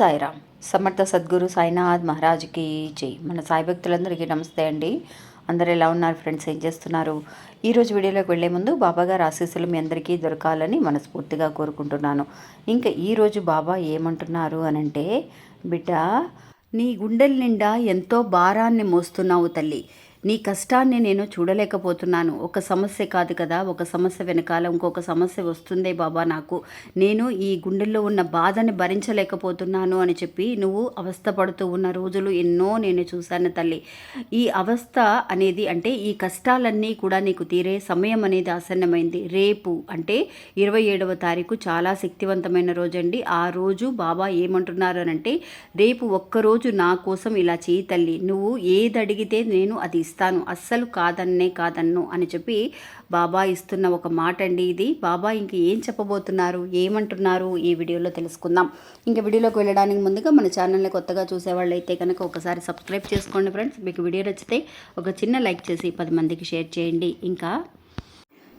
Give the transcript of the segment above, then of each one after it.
సాయిరామ్. సమర్థ సద్గురు సాయినాథ్ మహారాజ్కి జై. మన సాయి భక్తులందరికీ నమస్తే అండి. అందరు ఎలా ఉన్నారు ఫ్రెండ్స్? ఏం చేస్తున్నారు? ఈరోజు వీడియోలోకి వెళ్ళే ముందు బాబా గారు ఆశీస్సులు మీ అందరికీ దొరకాలని మనస్ఫూర్తిగా కోరుకుంటున్నాను. ఇంకా ఈరోజు బాబా ఏమంటున్నారు అనంటే బిడ్డ నీ గుండెల నిండా ఎంతో భారాన్ని మోస్తున్నావు తల్లి. నీ కష్టాన్ని నేను చూడలేకపోతున్నాను. ఒక సమస్య కాదు కదా ఒక సమస్య వెనకాల ఇంకొక సమస్య వస్తుందే బాబా నాకు. నేను ఈ గుండెల్లో ఉన్న బాధని భరించలేకపోతున్నాను అని చెప్పి నువ్వు అవస్థపడుతూ ఉన్న రోజులు ఎన్నో నేను చూశాను తల్లి. ఈ అవస్థ అనేది అంటే ఈ కష్టాలన్నీ కూడా నీకు తీరే సమయం అనేది ఆసన్నమైంది. రేపు అంటే ఇరవై ఏడవ తారీఖు చాలా శక్తివంతమైన రోజు అండి ఆ రోజు బాబా ఏమంటున్నారు అని అంటే రేపు ఒక్కరోజు నా కోసం ఇలా చేయి తల్లి. నువ్వు ఏది అడిగితే నేను అది ఇస్తాను అస్సలు కాదన్నే కాదన్ను అని చెప్పి బాబా ఇస్తున్న ఒక మాట అండి ఇది. బాబా ఇంక ఏం చెప్పబోతున్నారు ఏమంటున్నారు ఈ వీడియోలో తెలుసుకుందాం. ఇంకా వీడియోలోకి వెళ్ళడానికి ముందుగా మన ఛానల్ని కొత్తగా చూసేవాళ్ళు అయితే కనుక ఒకసారి సబ్స్క్రైబ్ చేసుకోండి ఫ్రెండ్స్. మీకు వీడియో నచ్చితే ఒక చిన్న లైక్ చేసి పది మందికి షేర్ చేయండి. ఇంకా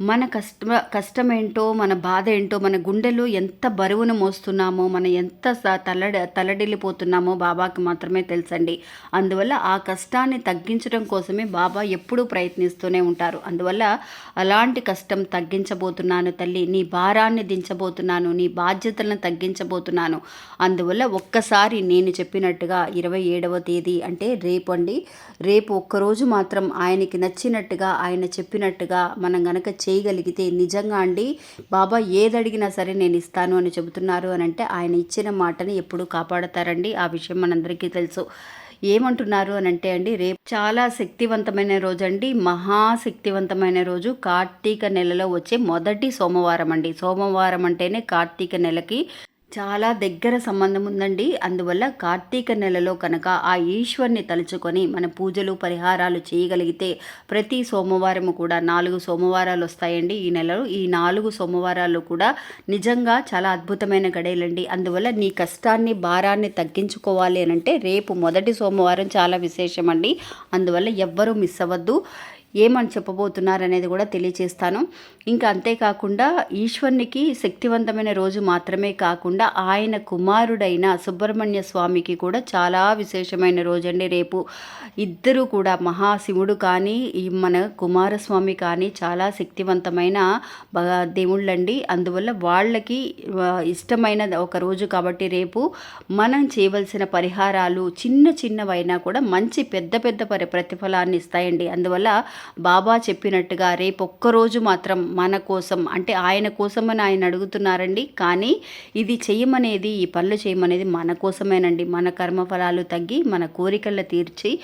మన కష్ట కష్టం ఏంటో మన బాధ ఏంటో మన గుండెలో ఎంత బరువును మోస్తున్నామో మనం ఎంత తలడి తల్లడి తల్లడిల్లిపోతున్నామో బాబాకి మాత్రమే తెలుసండి. అందువల్ల ఆ కష్టాన్ని తగ్గించడం కోసమే బాబా ఎప్పుడూ ప్రయత్నిస్తూనే ఉంటారు. అందువల్ల అలాంటి కష్టం తగ్గించబోతున్నాను తల్లి నీ భారాన్ని దించబోతున్నాను నీ బాధ్యతలను తగ్గించబోతున్నాను. అందువల్ల ఒక్కసారి నేను చెప్పినట్టుగా ఇరవై ఏడవ తేదీ అంటే రేపు అండి రేపు ఒక్కరోజు మాత్రం ఆయనకి నచ్చినట్టుగా ఆయన చెప్పినట్టుగా మనం గనక చేయగలిగితే నిజంగా అండి? బాబా ఏది అడిగినా సరే నేను ఇస్తాను అని చెబుతున్నారు అని అంటే ఆయన ఇచ్చిన మాటని ఎప్పుడు కాపాడతారండి. ఆ విషయం మనందరికీ తెలుసు. ఏమంటున్నారు అని అంటే అండి రేపు చాలా శక్తివంతమైన రోజు అండి మహాశక్తివంతమైన రోజు. కార్తీక నెలలో వచ్చే మొదటి సోమవారం అండి సోమవారం అంటేనే కార్తీక నెలకి చాలా దగ్గర సంబంధం ఉందండి. అందువల్ల కార్తీక నెలలో కనుక ఆ ఈశ్వర్ని తలుచుకొని మన పూజలు పరిహారాలు చేయగలిగితే ప్రతి సోమవారం కూడా నాలుగు సోమవారాలు వస్తాయండి. ఈ నెలలో ఈ నాలుగు సోమవారాలు కూడా నిజంగా చాలా అద్భుతమైన గడేలండి. అందువల్ల నీ కష్టాన్ని భారాన్ని తగ్గించుకోవాలి అని అంటే రేపు మొదటి సోమవారం చాలా విశేషం అండి అందువల్ల ఎవ్వరూ మిస్ అవ్వద్దు. ఏమని చెప్పబోతున్నారు అనేది కూడా తెలియచేస్తాను. ఇంకా అంతేకాకుండా ఈశ్వరునికి శక్తివంతమైన రోజు మాత్రమే కాకుండా ఆయన కుమారుడైన సుబ్రహ్మణ్య స్వామికి కూడా చాలా విశేషమైన రోజు అండి రేపు ఇద్దరు కూడా మహాశివుడు కానీ ఈ మన కుమారస్వామి కానీ చాలా శక్తివంతమైన దేవుళ్ళండి. అందువల్ల వాళ్ళకి ఇష్టమైన ఒక రోజు కాబట్టి రేపు మనం చేయవలసిన పరిహారాలు చిన్న చిన్నవైనా కూడా మంచి పెద్ద పెద్ద పరి ప్రతిఫలాన్ని ఇస్తాయండి. అందువల్ల బాబా చెప్పినట్టుగా రేపు ఒక్కరోజు మాత్రం మన కోసం అంటే ఆయన కోసమని ఆయన అడుగుతున్నారండి. కానీ ఇది చేయమనేది ఈ పనులు చేయమనేది మన కోసమేనండి. మన కర్మఫలాలు తగ్గి మన కోరికలు తీర్చి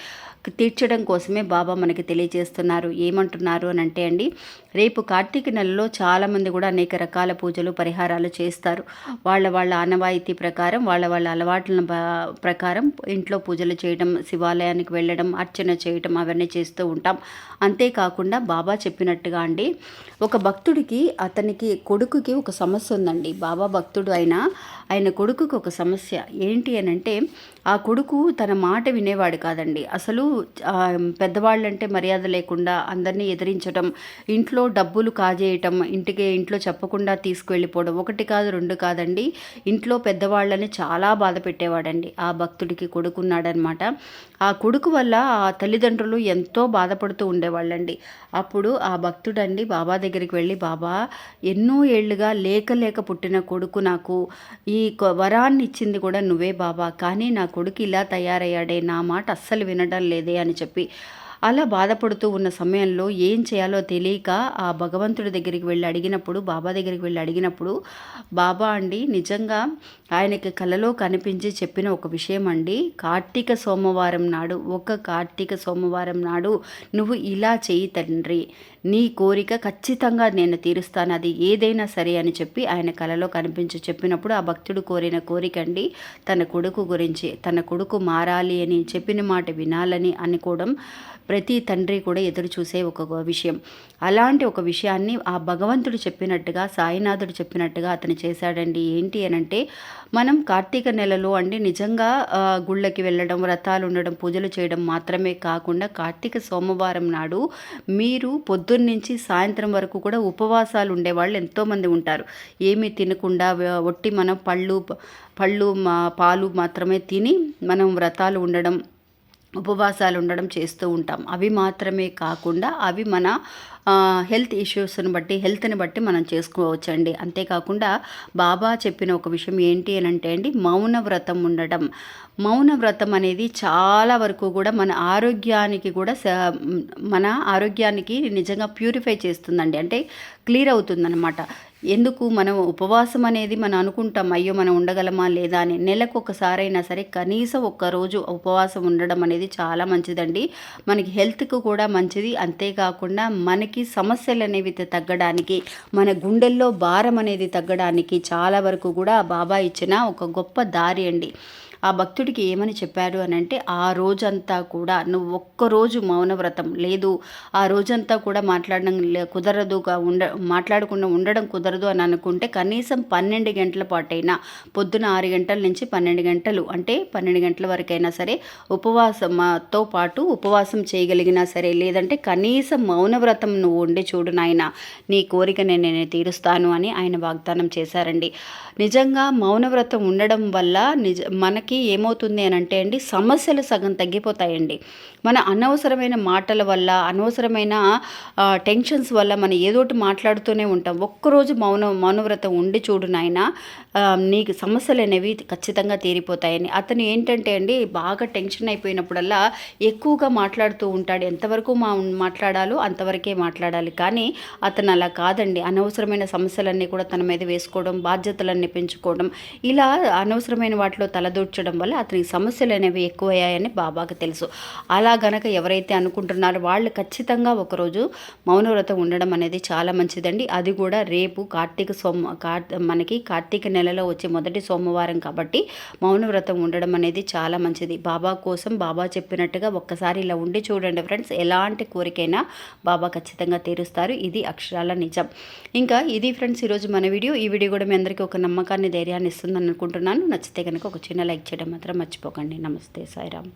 తీర్చడం కోసమే బాబా మనకి తెలియజేస్తున్నారు. ఏమంటున్నారు అని అంటే అండి రేపు కార్తీక నెలలో చాలామంది కూడా అనేక రకాల పూజలు పరిహారాలు చేస్తారు. వాళ్ళ వాళ్ళ ఆనవాయితీ ప్రకారం వాళ్ళ వాళ్ళ అలవాట్ల ప్రకారం ఇంట్లో పూజలు చేయడం శివాలయానికి వెళ్ళడం అర్చన చేయడం అవన్నీ చేస్తూ ఉంటాం. అంతేకాకుండా బాబా చెప్పినట్టుగా అండి ఒక భక్తుడికి అతనికి కొడుకుకి ఒక సమస్య ఉందండి. బాబా భక్తుడు అయినా ఆయన కొడుకుకి ఒక సమస్య ఏంటి అని అంటే ఆ కొడుకు తన మాట వినేవాడు కాదండి. అసలు పెద్దవాళ్ళంటే మర్యాద లేకుండా అందరినీ ఎదిరించడం ఇంట్లో డబ్బులు కాజేయటం ఇంటికి ఇంట్లో చెప్పకుండా తీసుకువెళ్ళిపోవడం ఒకటి కాదు రెండు కాదండి. ఇంట్లో పెద్దవాళ్ళని చాలా బాధ పెట్టేవాడండి. ఆ భక్తుడికి కొడుకున్నాడనమాట. ఆ కొడుకు వల్ల ఆ తల్లిదండ్రులు ఎంతో బాధపడుతూ ఉండేవాళ్ళండి. అప్పుడు ఆ భక్తుడండి బాబా దగ్గరికి వెళ్ళి బాబా ఎన్నో ఏళ్ళుగా లేక లేక పుట్టిన కొడుకు నాకు ఈ కొ- వరాన్ని ఇచ్చింది కూడా నువ్వే బాబా. కానీ నా కొడుకు ఇలా తయారయ్యాడే నా మాట అస్సలు వినడం లేదే అని చెప్పి అలా బాధపడుతూ ఉన్న సమయంలో ఏం చేయాలో తెలియక ఆ భగవంతుడి దగ్గరికి వెళ్ళి అడిగినప్పుడు బాబా దగ్గరికి వెళ్ళి అడిగినప్పుడు బాబా అండి నిజంగా ఆయనకి కలలో కనిపించి చెప్పిన ఒక విషయం అండి. కార్తీక సోమవారం నాడు ఒక కార్తీక సోమవారం నాడు నువ్వు ఇలా చేయి తండ్రి. నీ కోరిక ఖచ్చితంగా నేను తీరుస్తాను అది ఏదైనా సరే అని చెప్పి ఆయన కలలో కనిపించి చెప్పినప్పుడు ఆ భక్తుడు కోరిన కోరిక అండి తన కొడుకు గురించి తన కొడుకు మారాలి అని చెప్పిన మాట వినాలని అనుకోవడం ప్రతి తండ్రి కూడా ఎదురు చూసే ఒక విషయం. అలాంటి ఒక విషయాన్ని ఆ భగవంతుడు చెప్పినట్టుగా సాయినాథుడు చెప్పినట్టుగా అతను చేశాడండి. ఏంటి అని అంటే మనం కార్తీక నెలలో అండి నిజంగా గుళ్ళకి వెళ్ళడం వ్రతాలు ఉండడం పూజలు చేయడం మాత్రమే కాకుండా కార్తీక సోమవారం నాడు మీరు పొద్దు పొద్దున్నుంచి సాయంత్రం వరకు కూడా ఉపవాసాలు ఉండేవాళ్ళు ఎంతోమంది ఉంటారు. ఏమీ తినకుండా ఒట్టి మనం పళ్ళు పళ్ళు మా పాలు మాత్రమే తిని మనం వ్రతాలు ఉండడం ఉపవాసాలు ఉండడం చేస్తూ ఉంటాం. అవి మాత్రమే కాకుండా అవి మన హెల్త్ ఇష్యూస్ని బట్టి హెల్త్ని బట్టి మనం చేసుకోవచ్చు అండి అంతేకాకుండా బాబా చెప్పిన ఒక విషయం ఏంటి అని అంటే అండి మౌన వ్రతం ఉండటం. మౌన వ్రతం అనేది చాలా వరకు కూడా మన ఆరోగ్యానికి కూడా మన ఆరోగ్యానికి నిజంగా ప్యూరిఫై చేస్తుందండి. అంటే క్లియర్ అవుతుందన్నమాట. ఎందుకు మనం ఉపవాసం అనేది మనం అనుకుంటాం అయ్యో మనం ఉండగలమా లేదా అని. నెలకు ఒకసారైనా సరే కనీసం ఒక్కరోజు ఉపవాసం ఉండడం అనేది చాలా మంచిదండి. మనకి హెల్త్కు కూడా మంచిది. అంతేకాకుండా మనకి సమస్యలు అనేవి తగ్గడానికి మన గుండెల్లో భారం అనేది తగ్గడానికి చాలా వరకు కూడా బాబా ఇచ్చిన ఒక గొప్ప దారి అండి. ఆ భక్తుడికి ఏమని చెప్పారు అని అంటే ఆ రోజంతా కూడా నువ్వు ఒక్కరోజు మౌనవ్రతం. లేదు ఆ రోజంతా కూడా మాట్లాడడం కుదరదుగా ఉండ మాట్లాడకుండా ఉండడం కుదరదు అని అనుకుంటే కనీసం పన్నెండు గంటల పాటైనా పొద్దున ఆరు గంటల నుంచి పన్నెండు గంటలు అంటే పన్నెండు గంటల వరకైనా సరే ఉపవాసంతో పాటు ఉపవాసం చేయగలిగినా సరే లేదంటే కనీసం మౌనవ్రతం నువ్వు ఉండి చూడు నాయన నీ కోరిక నేను తీరుస్తాను అని ఆయన వాగ్దానం చేశారండి. నిజంగా మౌనవ్రతం ఉండడం వల్ల నిజ మనకి ఏమవుతుంది అని అంటే అండి సమస్యలు సగం తగ్గిపోతాయండి. మన అనవసరమైన మాటల వల్ల అనవసరమైన టెన్షన్స్ వల్ల మనం ఏదోటి మాట్లాడుతూనే ఉంటాం. ఒక్కరోజు మౌన మౌనవ్రతం ఉండి చూడు నాయన నీకు సమస్యలు అనేవి ఖచ్చితంగా తీరిపోతాయని. అతను ఏంటంటే అండి బాగా టెన్షన్ అయిపోయినప్పుడల్లా ఎక్కువగా మాట్లాడుతూ ఉంటాడు. ఎంతవరకు మా మాట్లాడాలో అంతవరకే మాట్లాడాలి. కానీ అతను అలా కాదండి. అనవసరమైన సమస్యలన్నీ కూడా తన మీద వేసుకోవడం బాధ్యతలన్నీ పెంచుకోవడం ఇలా అనవసరమైన వాటిలో తలదూర్చడం వల్ల అతనికి సమస్యలు అనేవి ఎక్కువయ్యాయని బాబాకి తెలుసు. అలా గనక ఎవరైతే అనుకుంటున్నారో వాళ్ళు ఖచ్చితంగా ఒకరోజు మౌనవ్రతం ఉండడం అనేది చాలా మంచిదండి. అది కూడా రేపు కార్తీక సోమ కార్ మనకి కార్తీక నెలలో వచ్చే మొదటి సోమవారం కాబట్టి మౌనవ్రతం ఉండడం అనేది చాలా మంచిది. బాబా కోసం బాబా చెప్పినట్టుగా ఒక్కసారి ఇలా ఉండి చూడండి ఫ్రెండ్స్ ఎలాంటి కోరికైనా బాబా ఖచ్చితంగా తీరుస్తారు. ఇది అక్షరాల నిజం. ఇంకా ఇది ఫ్రెండ్స్ ఈరోజు మన వీడియో. ఈ వీడియో కూడా మీ అందరికీ ఒక నమ్మకాన్ని ధైర్యాన్ని ఇస్తుందని అనుకుంటున్నాను. నచ్చితే కనుక ఒక చిన్న లైక్ లైక్ చేయడం మాత్రం మర్చిపోకండి. నమస్తే సాయిరామ్.